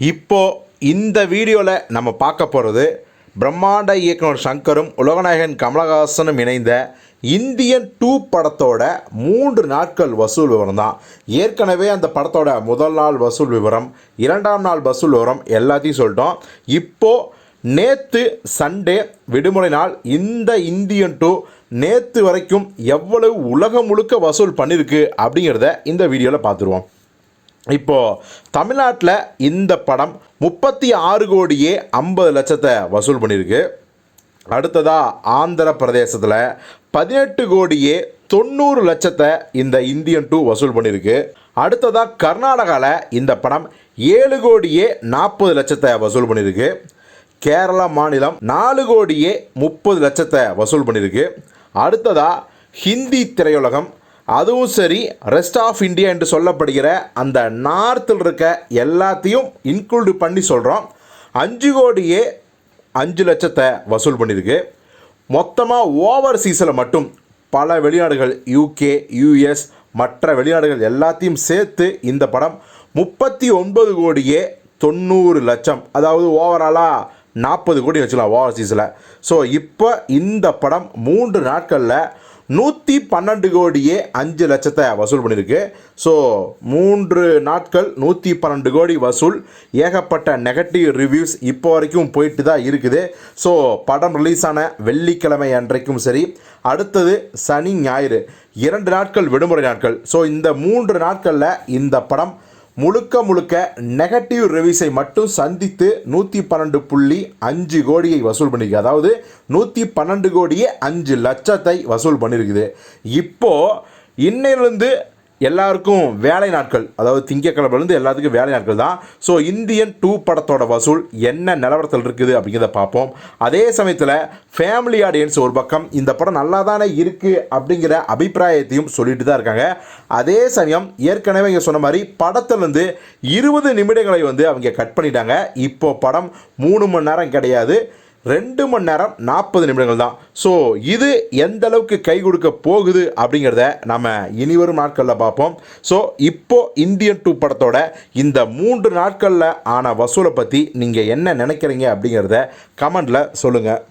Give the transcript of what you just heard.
இப்போது இந்த வீடியோவில் நம்ம பார்க்க போகிறது பிரம்மாண்ட இயக்குனர் சங்கரும் உலகநாயகன் கமலஹாசனும் இணைந்த இந்தியன் டூ படத்தோட மூன்று நாட்கள் வசூல் விவரம் தான். ஏற்கனவே அந்த படத்தோட முதல் நாள் வசூல் விவரம் இரண்டாம் நாள் வசூல் விவரம் எல்லாத்தையும் சொல்லிட்டோம். இப்போது நேற்று சண்டே விடுமுறை நாள் இந்த இந்தியன் டூ நேற்று வரைக்கும் எவ்வளவு உலகம் முழுக்க வசூல் பண்ணியிருக்கு அப்படிங்கிறத இந்த வீடியோவில் பார்த்துருவோம். இப்போது தமிழ்நாட்டில் இந்த படம் முப்பத்தி ஆறு கோடியே ஐம்பது லட்சத்தை வசூல் பண்ணியிருக்கு அடுத்ததாக ஆந்திர பிரதேசத்தில் பதினெட்டு கோடியே தொண்ணூறு லட்சத்தை இந்த இந்தியன் டூ வசூல் பண்ணியிருக்கு அடுத்ததாக கர்நாடகாவில் இந்த படம் ஏழு கோடியே நாற்பது லட்சத்தை வசூல் பண்ணியிருக்கு கேரளா மாநிலம் நாலு கோடியே முப்பது லட்சத்தை வசூல் பண்ணியிருக்கு அடுத்ததாக ஹிந்தி திரையுலகம் அதுவும் சரி ரெஸ்ட் ஆஃப் இந்தியா என்று சொல்லப்படுகிற அந்த நார்த்தில் இருக்க எல்லாத்தையும் இன்க்ளூடு பண்ணி சொல்கிறோம் அஞ்சு கோடியே அஞ்சு லட்சத்தை வசூல் பண்ணியிருக்கு மொத்தமாக ஓவர்சீஸில் மட்டும் பல வெளிநாடுகள் யூகே யூஎஸ் மற்ற வெளிநாடுகள் எல்லாத்தையும் சேர்த்து இந்த படம் முப்பத்தி ஒன்பது கோடியே தொண்ணூறு லட்சம். அதாவது ஓவராலாக நாற்பது கோடி வச்சுக்கலாம் ஓவர்சீஸில் ஸோ இப்போ இந்த படம் மூன்று நாட்களில் நூற்றி பன்னெண்டு கோடியே அஞ்சு லட்சத்தை வசூல் பண்ணியிருக்கு. ஸோ மூன்று நாட்கள் நூற்றி பன்னெண்டு கோடி வசூல். ஏகப்பட்ட நெகட்டிவ் ரிவ்யூஸ் இப்போ வரைக்கும் போயிட்டு தான் இருக்குது. ஸோ படம் ரிலீஸ் ஆன வெள்ளிக்கிழமை அன்றைக்கும் சரி. அடுத்தது சனி ஞாயிறு. இரண்டு நாட்கள் விடுமுறை நாட்கள். ஸோ இந்த மூன்று நாட்களில் இந்த படம் முழுக்க முழுக்க நெகட்டிவ் ரிவ்யூஸை மட்டும் சந்தித்து நூற்றி பன்னெண்டு புள்ளி அஞ்சு கோடியை வசூல் பண்ணியிருக்கு அதாவது நூற்றி பன்னெண்டு கோடியே அஞ்சு லட்சத்தை வசூல் பண்ணியிருக்குது இப்போது இன்னிலிருந்து எல்லாருக்கும் வேலை நாட்கள் அதாவது திங்கக்கிழமைலேருந்து எல்லாத்துக்கும் வேலை நாட்கள் தான். ஸோ இந்தியன் டூ படத்தோட வசூல் என்ன நிலவரத்தில் இருக்குது அப்படிங்கிறத பார்ப்போம். அதே சமயத்தில் ஃபேமிலி ஆடியன்ஸ் ஒரு பக்கம் இந்த படம் நல்லா தானே இருக்குது அப்படிங்கிற அபிப்பிராயத்தையும் சொல்லிட்டு தான் இருக்காங்க. அதே சமயம் ஏற்கனவே இங்கே சொன்ன மாதிரி படத்துலேருந்து இருபது நிமிடங்களை வந்து அவங்க கட் பண்ணிட்டாங்க. இப்போ படம் மூணு மணி நேரம் கிடையாது. ரெண்டு மணி நேரம் நாற்பது நிமிடங்கள் தான். ஸோ இது எந்த அளவுக்கு கை கொடுக்க போகுது அப்படிங்கிறத நம்ம இனிவரும் நாட்களில் பார்ப்போம். ஸோ இப்போ இந்தியன் டூ படத்தோட இந்த மூன்று நாட்களில் ஆன வசூலை பற்றி நீங்கள் என்ன நினைக்கிறீங்க அப்படிங்கிறத கமெண்டில் சொல்லுங்கள்